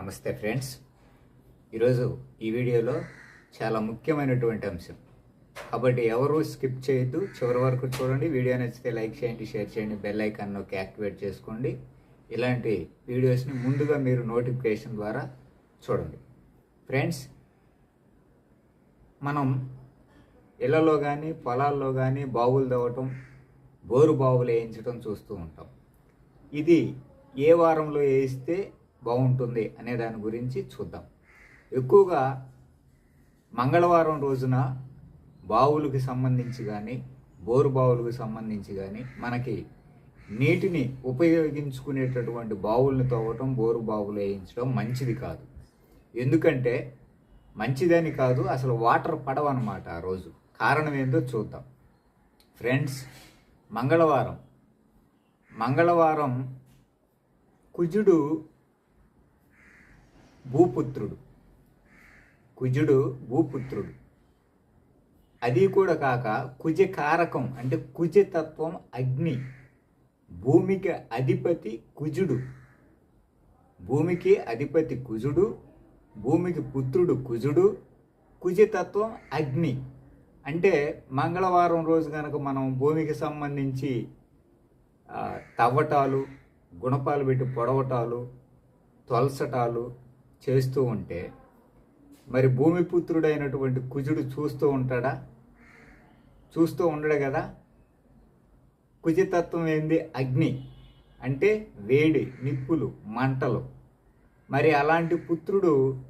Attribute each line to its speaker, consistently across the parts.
Speaker 1: నమస్తే ఫ్రెండ్స్. ఈరోజు ఈ వీడియోలో చాలా ముఖ్యమైనటువంటి అంశం. కాబట్టి ఎవరు స్కిప్ చేయొద్దు చివరి వరకు చూడండి. వీడియో నచ్చితే లైక్ చేయండి షేర్ చేయండి బెల్ ఐకాన్ నొక్కి యాక్టివేట్ చేసుకోండి. ఇలాంటి వీడియోస్ని ముందుగా మీరు నోటిఫికేషన్ ద్వారా చూడండి. ఫ్రెండ్స్ మనం ఇళ్ళలో కానీ పొలాల్లో కానీ బావులు తవ్వటం బోరు బావులు వేయించడం చూస్తూ ఉంటాం. ఇది ఏ వారంలో వేయిస్తే బాగుంటుంది అనే దాని గురించి చూద్దాం. ఎక్కువగా మంగళవారం రోజున బావులకు సంబంధించి కానీ బోరు బావులకు సంబంధించి కానీ మనకి నీటిని ఉపయోగించుకునేటటువంటి బావుల్ని తవ్వటం బోరు బావులు వేయించడం మంచిది కాదు. ఎందుకంటే మంచిదని కాదు అసలు వాటర్ పడవన్నమాట ఆ రోజు. కారణం ఏందో చూద్దాం. ఫ్రెండ్స్ మంగళవారం. మంగళవారం కుజుడు భూపుత్రుడు. కుజుడు భూపుత్రుడు. అది కూడా కాక కుజ కారకం అంటే కుజతత్వం అగ్ని. భూమికి అధిపతి కుజుడు. భూమికి అధిపతి కుజుడు భూమికి పుత్రుడు కుజుడు కుజతత్వం అగ్ని. అంటే మంగళవారం రోజు కనుక మనం భూమికి సంబంధించి తవ్వటాలు గుణపాలు పెట్టి పొడవటాలు తొలసటాలు చేస్తూ ఉంటే మరి భూమిపుత్రుడైనటువంటి కుజుడు చూస్తూ ఉంటాడా? చూస్తూ ఉండడు కదా. కుజతత్వం ఏంది? అగ్ని. అంటే వేడి నిప్పులు మంటలు. మరి అలాంటి పుత్రుడు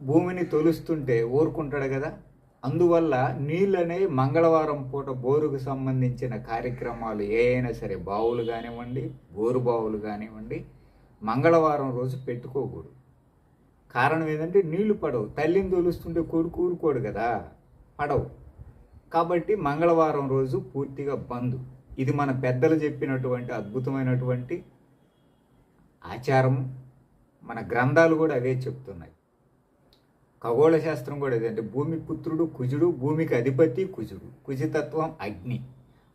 Speaker 1: భూమిని తొలుస్తుంటే ఊరుకుంటాడు కదా. అందువల్ల నీళ్ళనే మంగళవారం పూట బోరుకు సంబంధించిన కార్యక్రమాలు ఏ అయినా సరే బావులు కానివ్వండి బోరు బావులు కానివ్వండి మంగళవారం రోజు పెట్టుకోకూడదు. కారణం ఏంటంటే నీళ్ళు పడవు. తల్లిని తోలుస్తుంటే కొడుకు ఊరుకోడు కదా. పడవు. కాబట్టి మంగళవారం రోజు పూర్తిగా బంద్. ఇది మన పెద్దలు చెప్పినటువంటి అద్భుతమైనటువంటి ఆచారము మన గ్రంథాలు కూడా అవే చెప్తున్నాయి. ఖగోళ శాస్త్రం కూడా ఇదంటే భూమి పుత్రుడు కుజుడు భూమికి అధిపతి కుజుడు. కుజితత్వం అగ్ని.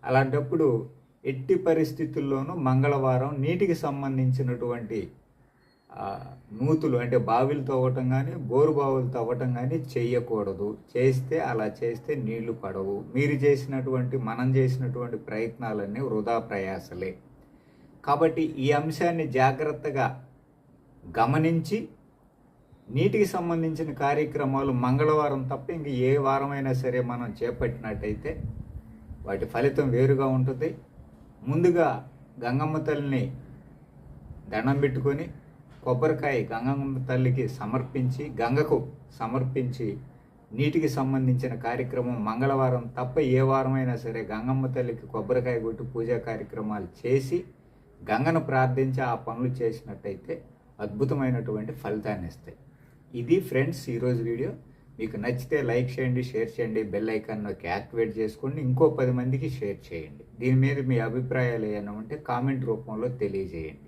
Speaker 1: అలాంటప్పుడు ఎట్టి పరిస్థితుల్లోనూ మంగళవారం నీటికి సంబంధించినటువంటి నూతులు అంటే బావిలు తవ్వటం కానీ బోరు బావులు తవ్వటం కానీ చేయకూడదు చేస్తే అలా చేస్తే నీళ్ళు పడవు. మీరు చేసినటువంటి మనం చేసినటువంటి ప్రయత్నాలన్నీ వృధా ప్రయాసలే. కాబట్టి ఈ అంశాన్ని జాగ్రత్తగా గమనించి నీటికి సంబంధించిన కార్యక్రమాలు మంగళవారం తప్ప ఇంక ఏ వారమైనా సరే మనం చేపట్టినట్టయితే వాటి ఫలితం వేరుగా ఉంటుంది. ముందుగా గంగమ్మ తల్లిని దండం పెట్టుకొని కొబ్బరికాయ గంగమ్మ తల్లికి సమర్పించి గంగకు సమర్పించి నీటికి సంబంధించిన కార్యక్రమం మంగళవారం తప్ప ఏ వారమైనా సరే గంగమ్మ తల్లికి కొబ్బరికాయ కొట్టి పూజా కార్యక్రమాలు చేసి గంగను ప్రార్థించి ఆ పనులు చేసినట్టయితే అద్భుతమైనటువంటి ఫలితాన్ని ఇస్తాయి. ఇది ఫ్రెండ్స్ ఈరోజు వీడియో. మీకు నచ్చితే లైక్ చేయండి షేర్ చేయండి బెల్ ఐకాన్ నొక్కి యాక్టివేట్ చేసుకోండి ఇంకో పది మందికి షేర్ చేయండి. దీని మీద మీ అభిప్రాయాలు ఏమైనా ఉంటే కామెంట్ రూపంలో తెలియజేయండి.